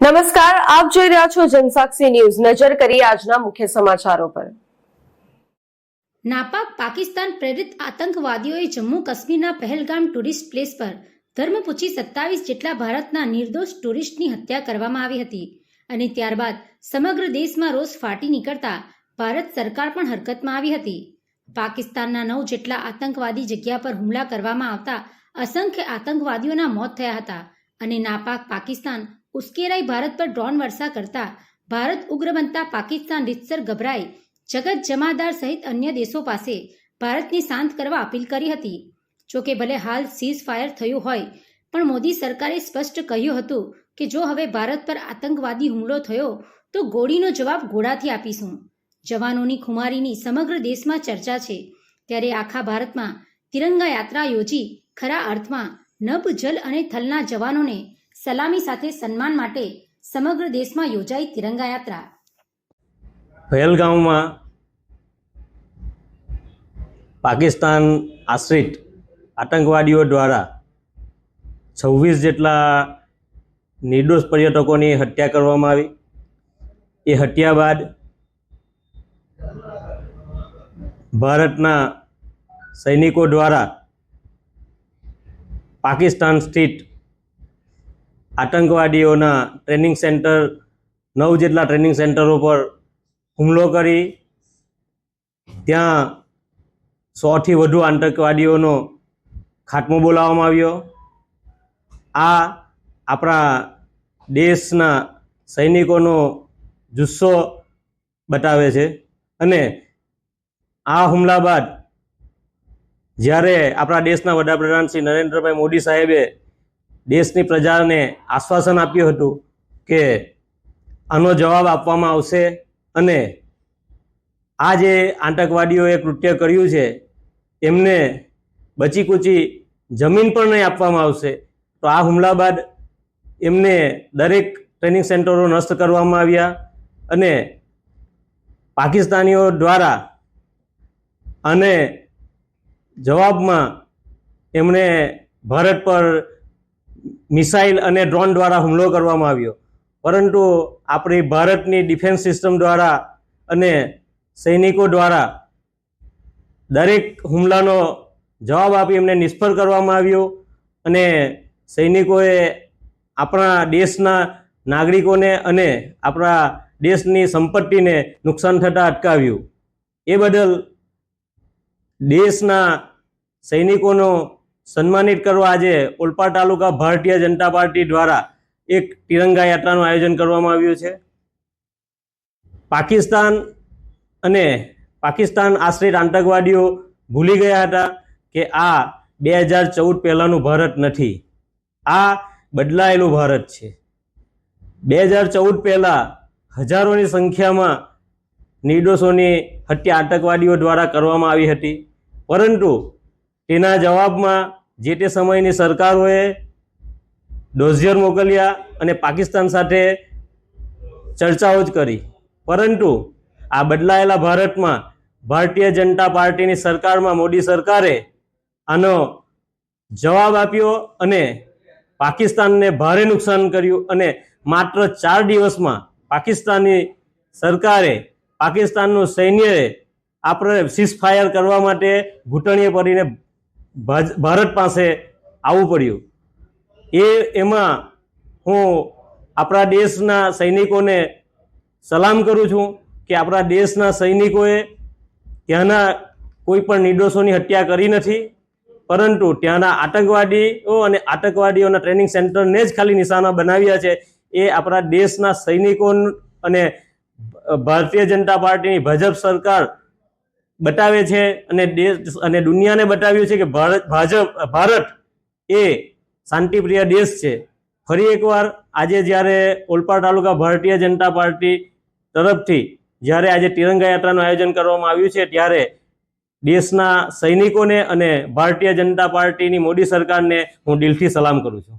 નમસ્કાર, આપ જોઈ રહ્યા છો જનસાક્ષી ન્યૂઝ. નજર કરીએ આજના મુખ્ય સમાચારો પર. નાપાક પાકિસ્તાન પ્રેરિત આતંકવાદીઓએ જમ્મુ કાશ્મીરના પહેલગામ ટુરિસ્ટ પ્લેસ પર ધર્મ સત્તાવીસ જેટલા ભારતના નિર્દોષ ટુરિસ્ટની હત્યા કરવામાં આવી હતી અને ત્યારબાદ સમગ્ર દેશમાં રોષ ફાટી નીકળતા ભારત સરકાર પણ હરકતમાં આવી હતી. પાકિસ્તાનના નવ જેટલા આતંકવાદી જગ્યા પર હુમલા કરવામાં આવતા અસંખ્ય આતંકવાદીઓના મોત થયા હતા અને નાપાક પાકિસ્તાન ઉશ્કેરાઈ ભારત પર ડ્રોન વર્ષા કરતા ભારત ઉગ્ર બનતા પાકિસ્તાન રીતસર ગભરાઈ જગત જમાદાર સહિત અન્ય દેશો પાસે ભારતને શાંત કરવા અપીલ કરી હતી જોકે ભલે હાલ સીઝ ફાયર થયું હોય, પણ મોદી સરકારે સ્પષ્ટ કહ્યું હતું કે જો હવે ભારત પર આતંકવાદી હુમલો થયો, તો ગોળીનો જવાબ ગોળાથી આપીશું. જવાનોની ખુમારીની સમગ્ર દેશમાં ચર્ચા છે. ત્યારે આખા ભારતમાં તિરંગા યાત્રા યોજી ખરા અર્થમાં નભ જલ અને થલના જવાનોને સલામી સાથે સન્માન માટે સમગ્ર દેશમાં યોજાઈ તિરંગા યાત્રા પહેલગામમાં પાકિસ્તાન આશ્રિત આતંકવાદીઓ દ્વારા છવ્વીસ જેટલા નિર્દોષ પર્યટકોની હત્યા કરવામાં આવી. એ હત્યા બાદ ભારતના સૈનિકો દ્વારા પાકિસ્તાન સ્થિત આતંકવાદીઓના ટ્રેનિંગ સેન્ટર નવ જેટલા ટ્રેનિંગ સેન્ટરો પર હુમલો કરી. ત્યાં સોથી વધુ આતંકવાદીઓનો ખાત્મો બોલાવવામાં આવ્યો. આ આપણા દેશના સૈનિકોનો જુસ્સો બતાવે છે. અને આ હુમલા બાદ જ્યારે આપણા દેશના વડાપ્રધાન શ્રી નરેન્દ્રભાઈ મોદી સાહેબે દેશની પ્રજાને આશ્વાસન આપ્યું હતું કે આનો જવાબ આપવામાં આવશે અને આ જે આતંકવાદીઓએ કૃત્ય કર્યું છે, એમને બચી કૂચી જમીન પણ નહીં આપવામાં આવશે. તો આ હુમલા બાદ એમને દરેક ટ્રેનિંગ સેન્ટરો નષ્ટ કરવામાં આવ્યા અને પાકિસ્તાનીઓ દ્વારા અને જવાબમાં એમણે ભારત પર મિસાઇલ અને ડ્રોન દ્વારા હુમલો કરવામાં આવ્યો. પરંતુ આપણી ભારતની ડિફેન્સ સિસ્ટમ દ્વારા અને સૈનિકો દ્વારા દરેક હુમલાનો જવાબ આપી એમને નિષ્ફળ કરવામાં આવ્યો અને સૈનિકોએ આપણા દેશના નાગરિકોને અને આપણા દેશની સંપત્તિને નુકસાન થતાં અટકાવ્યું. એ બદલ દેશના સૈનિકોનો સન્માનિત કરવા આજે ઓલપાડ તાલુકા ભારતીય જનતા પાર્ટી દ્વારા એક તિરંગા યાત્રાનું આયોજન કરવામાં આવ્યું છે. પાકિસ્તાન અને પાકિસ્તાન આશ્રિત આતંકવાદીઓ ભૂલી ગયા હતા કે આ બે હજાર ચૌદ પહેલાંનું ભારત નથી. આ બદલાયેલું ભારત છે. બે હજાર ચૌદ પહેલાં હજારોની સંખ્યામાં નિર્દોષોની હત્યા આતંકવાદીઓ દ્વારા કરવામાં આવી હતી. પરંતુ તેના જવાબમાં જે તે સમયની સરકારોએ ડોઝિયર મોકલ્યા અને પાકિસ્તાન સાથે ચર્ચાઓ જ કરી. પરંતુ આ બદલાયેલા ભારતમાં ભારતીય જનતા પાર્ટીની સરકારમાં મોદી સરકારે આનો જવાબ આપ્યો અને પાકિસ્તાનને ભારે નુકસાન કર્યું અને માત્ર ચાર દિવસમાં પાકિસ્તાની સરકારે પાકિસ્તાનનું સૈન્યએ આપણે સીઝફાયર કરવા માટે ઘૂંટણીએ પડીને ભારત પાસે આવવું પડ્યું. એ એમાં હું આપણા દેશના સૈનિકોને સલામ કરું છું કે આપણા દેશના સૈનિકોએ ત્યાંના કોઈ પણ નિર્દોષોની હત્યા કરી નથી, પરંતુ ત્યાંના આતંકવાદીઓ અને આતંકવાદીઓના ટ્રેનિંગ સેન્ટરને જ ખાલી નિશાના બનાવ્યા છે. એ આપણા દેશના સૈનિકો અને ભારતીય જનતા પાર્ટીની ભાજપ સરકાર બતાવે છે અને દેશ અને દુનિયાને બતાવ્યું છે કે ભારત, ભાજપ, ભારત એ શાંતિપ્રિય દેશ છે. ફરી એકવાર આજે જ્યારે ઓલપાડ તાલુકા ભારતીય જનતા પાર્ટી તરફથી જ્યારે આજે તિરંગા યાત્રાનું આયોજન કરવામાં આવ્યું છે, ત્યારે દેશના સૈનિકોને અને ભારતીય જનતા પાર્ટીની મોદી સરકારને હું દિલથી સલામ કરું છું.